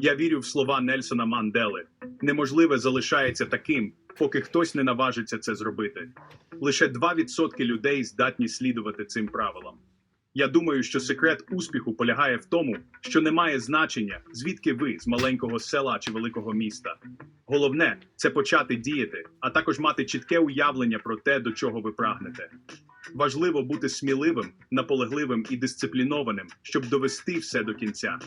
Я вірю в слова Нельсона Мандели. Неможливе залишається таким, поки хтось не наважиться це зробити. Лише 2% людей здатні слідувати цим правилам. Я думаю, що секрет успіху полягає в тому, що немає значення, звідки ви з маленького села чи великого міста. Головне це почати діяти, а також мати чітке уявлення про те, до чого ви прагнете. Важливо бути сміливим, наполегливим і дисциплінованим, щоб довести все до кінця.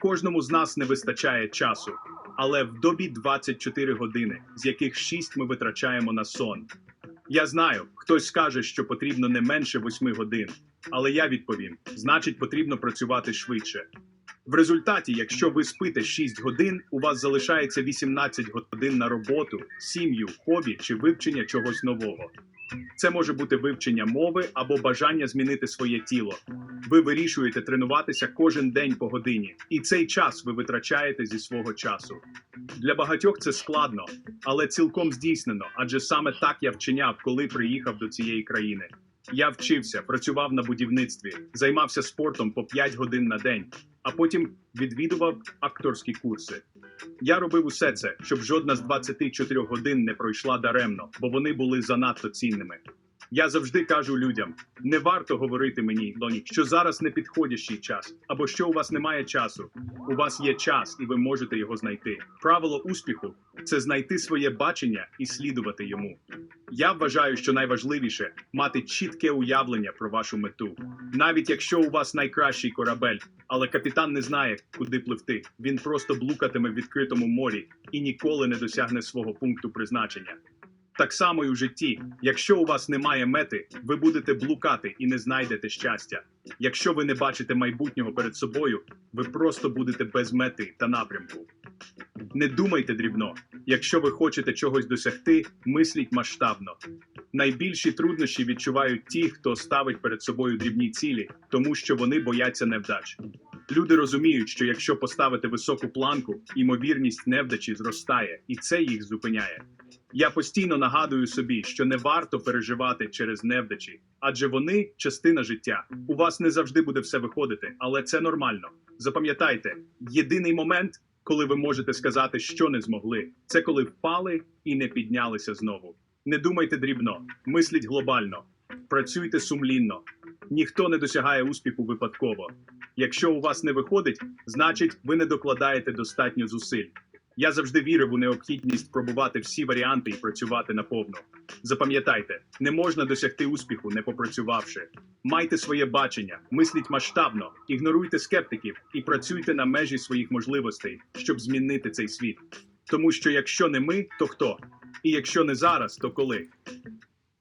Кожному з нас не вистачає часу, але в добі 24 години, з яких 6 ми витрачаємо на сон. Я знаю, хтось скаже, що потрібно не менше 8 годин, але я відповім: значить, потрібно працювати швидше. В результаті, якщо ви спите 6 годин, у вас залишається 18 годин на роботу, сім'ю, хобі чи вивчення чогось нового. Це може бути вивчення мови або бажання змінити своє тіло. Ви вирішуєте тренуватися кожен день по годині, і цей час ви витрачаєте зі свого часу. Для багатьох це складно, але цілком здійснено, адже саме так я вчиняв, коли приїхав до цієї країни. Я вчився, працював на будівництві, займався спортом по 5 годин на день, а потім відвідував акторські курси. Я робив усе це, щоб жодна з 24 годин не пройшла даремно, бо вони були занадто цінними. Я завжди кажу людям: не варто говорити мені, Доні, що зараз не підходящий час, або що у вас немає часу. У вас є час, і ви можете його знайти. Правило успіху це знайти своє бачення і слідувати йому. Я вважаю, що найважливіше мати чітке уявлення про вашу мету. Навіть якщо у вас найкращий корабель, але капітан не знає, куди пливти, він просто блукатиме в відкритому морі і ніколи не досягне свого пункту призначення. Так само і у житті, якщо у вас немає мети, ви будете блукати і не знайдете щастя. Якщо ви не бачите майбутнього перед собою, ви просто будете без мети та напрямку. Не думайте дрібно. Якщо ви хочете чогось досягти, мисліть масштабно. Найбільші труднощі відчувають ті, хто ставить перед собою дрібні цілі, тому що вони бояться невдач. Люди розуміють, що якщо поставити високу планку, ймовірність невдачі зростає, і це їх зупиняє. Я постійно нагадую собі, що не варто переживати через невдачі, адже вони частина життя. У вас не завжди буде все виходити, але це нормально. Запам'ятайте, єдиний момент, коли ви можете сказати, що не змогли, це коли впали і не піднялися знову. Не думайте дрібно, мисліть глобально, працюйте сумлінно. Ніхто не досягає успіху випадково. Якщо у вас не виходить, значить ви не докладаєте достатньо зусиль. Я завжди вірив у необхідність пробувати всі варіанти і працювати наповну. Запам'ятайте, не можна досягти успіху, не попрацювавши. Майте своє бачення, мисліть масштабно, ігноруйте скептиків і працюйте на межі своїх можливостей, щоб змінити цей світ. Тому що якщо не ми, то хто? І якщо не зараз, то коли?